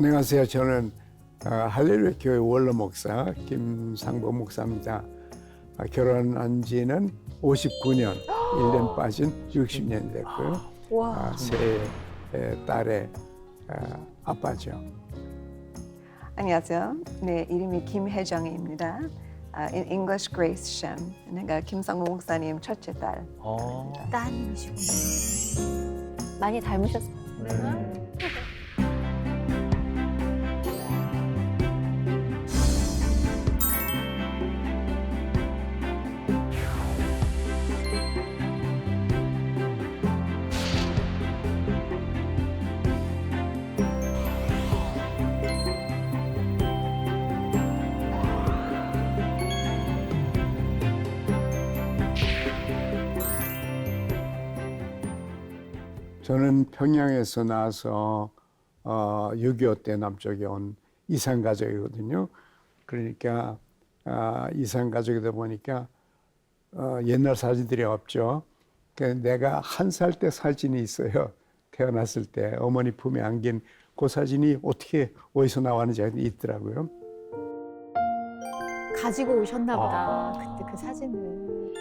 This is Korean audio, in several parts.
안녕하세요. 저는 어, 할렐루야 교회 원로 목사 김상보 목사입니다. 아, 결혼한 지는 59년, 1년 빠진 60년이 됐고요. 와. 아, 세 에, 딸의 아, 아빠죠. 안녕하세요. 네, 이름이 김혜정입니다. 아, in English Grace Shem. 내가 김상무 목사님 첫째 딸. 어. 따님이시구나. 많이 닮으셨어요. 네. 저는 평양에서 나와서 어, 6.25 때 남쪽에 온 이산 가족이거든요. 그러니까 아, 이산 가족이다 보니까 어, 옛날 사진들이 없죠. 그 내가 한 살 때 사진이 있어요. 태어났을 때 어머니 품에 안긴 그 사진이 어떻게 어디서 나왔는지 있더라고요. 가지고 오셨나 보다. 아. 그때 그 사진을.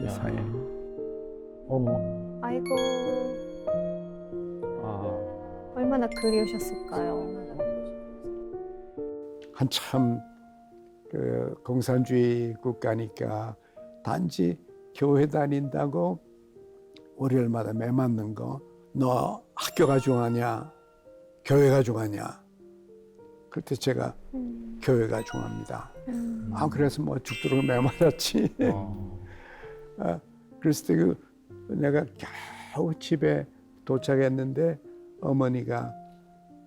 세상에. 어머. 아이고 아. 얼마나 그리우셨을까요. 한참 그 공산주의 국가니까 단지 교회 다닌다고 월요일마다 매 맞는 거 너 학교가 중요하냐 교회가 중요하냐 그때 제가 음. 교회가 중요합니다 음. 아 그래서 뭐 죽도록 매 맞았지 어. 아, 그랬을 때 그 내가 겨우 집에 도착했는데 어머니가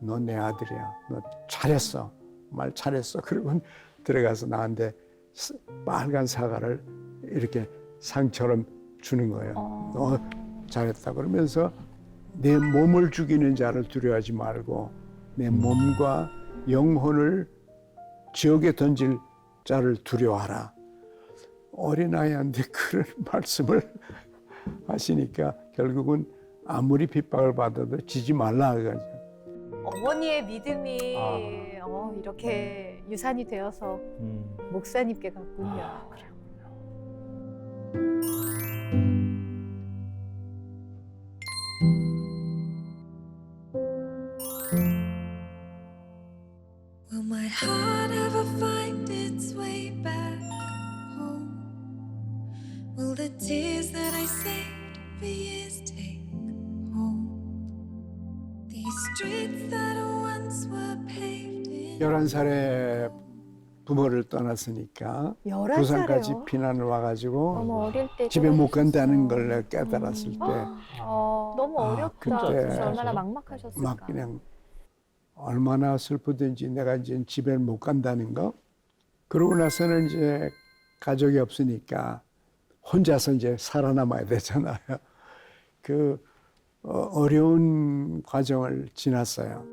너 내 아들이야. 너 잘했어. 말 잘했어. 그리고 들어가서 나한테 스- 빨간 사과를 이렇게 상처럼 주는 거예요. 어. 너 잘했다. 그러면서 내 몸을 죽이는 자를 두려워하지 말고 내 몸과 영혼을 지옥에 던질 자를 두려워하라. 어린아이한테 그런 말씀을 하시니까 결국은 아무리 핍박을 받아도 지지 말라 그가지고 어머니의 믿음이 아. 어, 이렇게 유산이 되어서 음. 목사님께 갔군요. 아, Will my heart ever find its way back home? Will the tears that I saved for These streets that once were paved in 11살에 부모를 떠났으니까 11살이요? 부산까지 피난을 와가지고 어머 어릴 때 집에 못 간다는. 걸 내가 깨달았을 때 막 어, 너무 아, 어렵다. 그때 그래서 얼마나 막막하셨을까. 그냥 얼마나 슬프든지 내가 이제 집에 못 간다는 거 그러고 나서는 이제 가족이 없으니까 혼자서 이제 살아남아야 되잖아요. 그 어, 어려운 과정을 지났어요.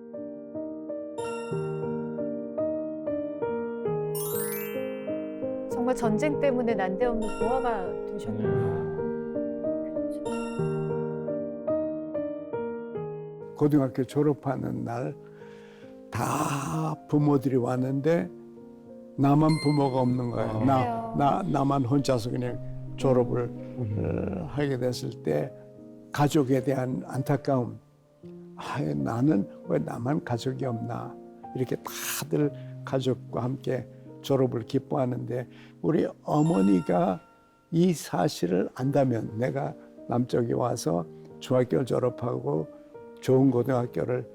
정말 전쟁 때문에 난데없는 고아가 되셨네요. 고등학교 졸업하는 날 다 부모들이 왔는데 나만 부모가 없는 거예요. 아. 나. 나, 나만 혼자서 그냥 졸업을 음. 어, 하게 됐을 때 가족에 대한 안타까움. 아, 나는 왜 나만 가족이 없나. 이렇게 다들 가족과 함께 졸업을 기뻐하는데 우리 어머니가 이 사실을 안다면 내가 남쪽에 와서 중학교를 졸업하고 좋은 고등학교를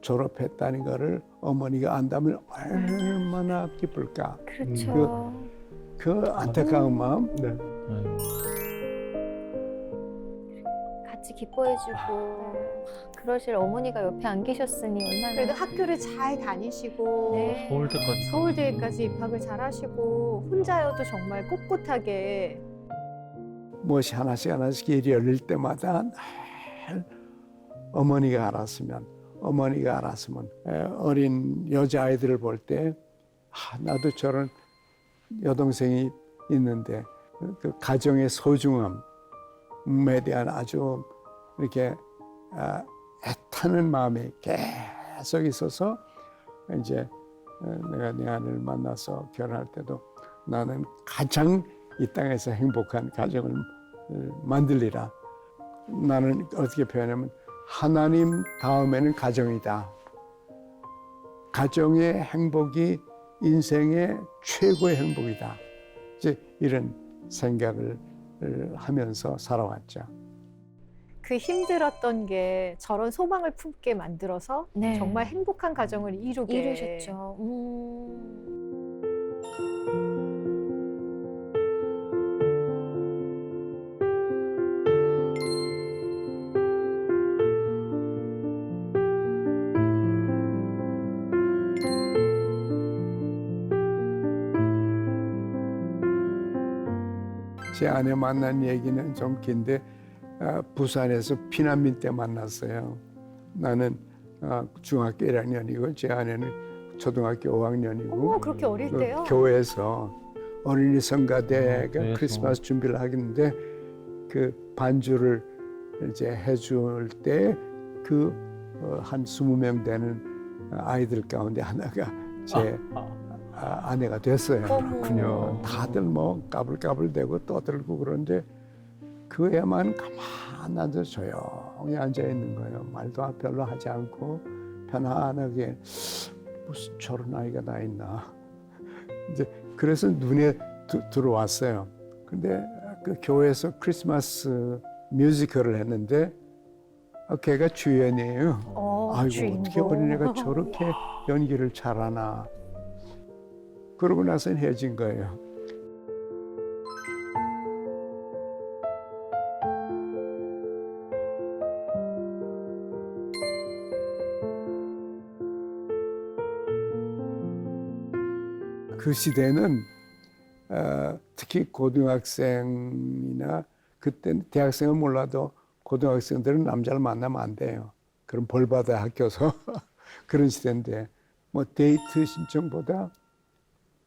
졸업했다는 것을 어머니가 안다면 얼마나 기쁠까. 그렇죠. 그 안타까운 마음. 네. 같이 기뻐해주고 그러실 어머니가 옆에 안 계셨으니 얼마나 그래도 학교를 잘 다니시고 네. 서울대까지. 서울대까지 입학을 잘 하시고 혼자여도 정말 꿋꿋하게 무엇이 하나씩 하나씩 일이 열릴 때마다 늘 어머니가 알았으면 어머니가 알았으면 에, 어린 여자 아이들을 볼 때 아, 나도 저런 여동생이 있는데 그- 그 가정의 소중함에 대한 아주 이렇게 아, 애타는 마음이 계속 있어서 이제 어, 내가 내 아내를 만나서 결혼할 때도 나는 가장 이 땅에서 행복한 가정을 어, 만들리라. 나는 어떻게 표현하면 하나님 다음에는 가정이다. 가정의 행복이 인생의 최고의 행복이다. 이제 이런 생각을 하면서 살아왔죠. 그 힘들었던 게 저런 소망을 품게 만들어서 네. 정말 행복한 가정을 이루게 이루셨죠. 음. 제 아내 만난 얘기는 좀 긴데 아, 부산에서 피난민 때 만났어요. 나는 아, 중학교 1학년이고 제 아내는 초등학교 5학년이고 어머 그렇게 어릴 그 때요? 교회에서 어린이 성가대가 교회에서. 크리스마스 준비를 하겠는데 그 반주를 이제 해줄 때 그 한 스무 명 되는 아이들 가운데 하나가 제 아, 아내가 됐어요. 어머. 다들 뭐 까불까불대고 떠들고 그런데 그 애만 가만 앉아 조용히 앉아 있는 거예요. 말도 별로 하지 않고 편안하게 무슨 저런 아이가 다 있나. 이제 그래서 눈에 드- 들어왔어요. 근데 그 교회에서 크리스마스 뮤지컬을 했는데 아, 걔가 주연이에요. 어, 아이고 주인공. 어떻게 어린애가 저렇게 연기를 잘하나. 그러고 나서는 헤어진 거예요. 그 시대는 어, 특히 고등학생이나 그때 대학생은 몰라도 고등학생들은 남자를 만나면 안 돼요. 그럼 벌 받아 학교서 그런 시대인데 뭐 데이트 신청보다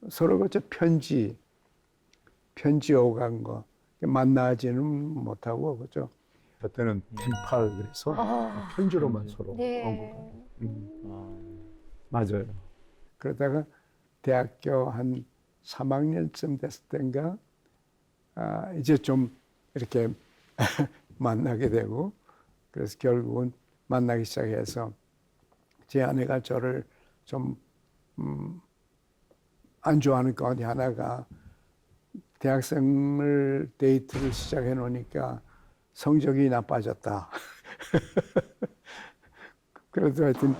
서로 그저 편지 편지 오간 거 만나지는 못하고 그죠. 그때는 펜팔 그래서 아, 편지로만 서로 네. 오고. 음. 아, 맞아요. 그러다가 대학교 한 3학년쯤 됐을 땐가 아, 이제 좀 이렇게 만나게 되고 그래서 결국은 만나기 시작해서 제 아내가 저를 좀 음, 안 좋아하는 가운데 하나가 대학생을 데이트를 시작해 놓으니까 성적이 나빠졌다. 그래도 하여튼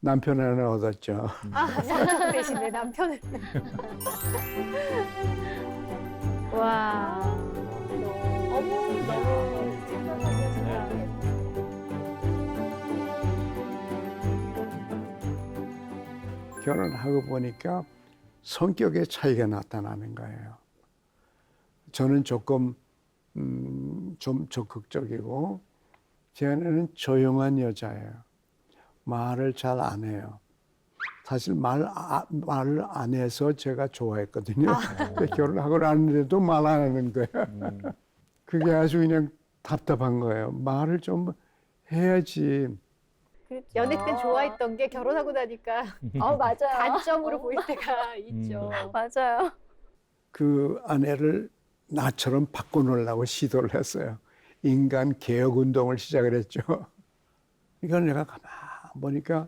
남편 하나 얻었죠. 아 사장 대신에 남편을 와 너무 결혼하고 보니까 성격의 차이가 나타나는 거예요. 저는 조금 음, 좀 적극적이고 제 아내는 조용한 여자예요. 말을 잘 안 해요. 사실 말 아, 말을 안 해서 제가 좋아했거든요. 근데 결혼하고 나는데도 말 안 하는 거예요. 음. 그게 아주 그냥 답답한 거예요. 말을 좀 해야지. 그 연애 때 좋아했던 게 결혼하고 나니까 어 맞아요. 단점으로 보일 때가 있죠 맞아요. 그 아내를 나처럼 바꿔놓으려고 시도를 했어요. 인간 개혁 운동을 시작을 했죠. 이걸 내가 가만 보니까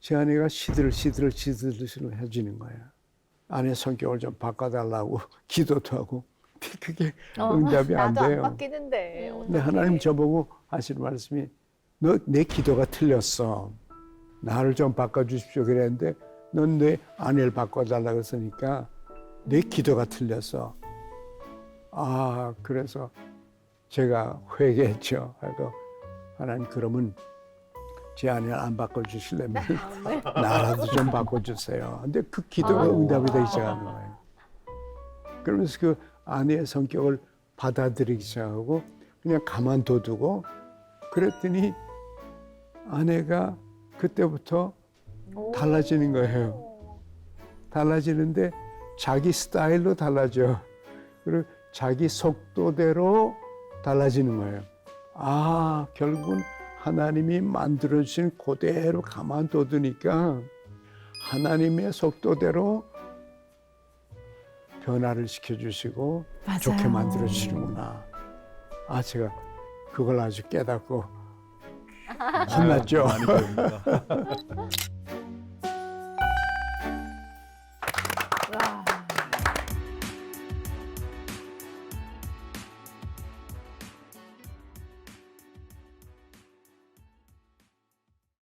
제 아내가 시들 시들 시들시들 해주는 거예요. 아내 성격을 좀 바꿔달라고 기도도 하고 그게 어, 응답이 안 나도 안 돼요. 바뀌는데 음. 근데 하나님 저보고 하시는 말씀이 너 내 기도가 틀렸어. 나를 좀 바꿔주십시오 그랬는데 넌 내 아내를 바꿔달라고 했으니까 내 기도가 틀렸어. 아 그래서 제가 회개했죠. 하고 하나님 그러면 제 아내를 안 바꿔주시려면 나라도 좀 바꿔주세요. 근데 그 기도가 아. 응답이 되기 시작하는 거예요. 그러면서 그 아내의 성격을 받아들이기 시작하고 그냥 가만둬두고 그랬더니 아내가 그때부터 달라지는 거예요. 달라지는데 자기 스타일로 달라져. 그리고 자기 속도대로 달라지는 거예요. 아, 결국은 하나님이 만들어주신 그대로 가만둬두니까 하나님의 속도대로 변화를 시켜주시고 좋게 만들어 주시는구나. 아 제가 그걸 아주 깨닫고 혼났죠. 많이 배웁니다.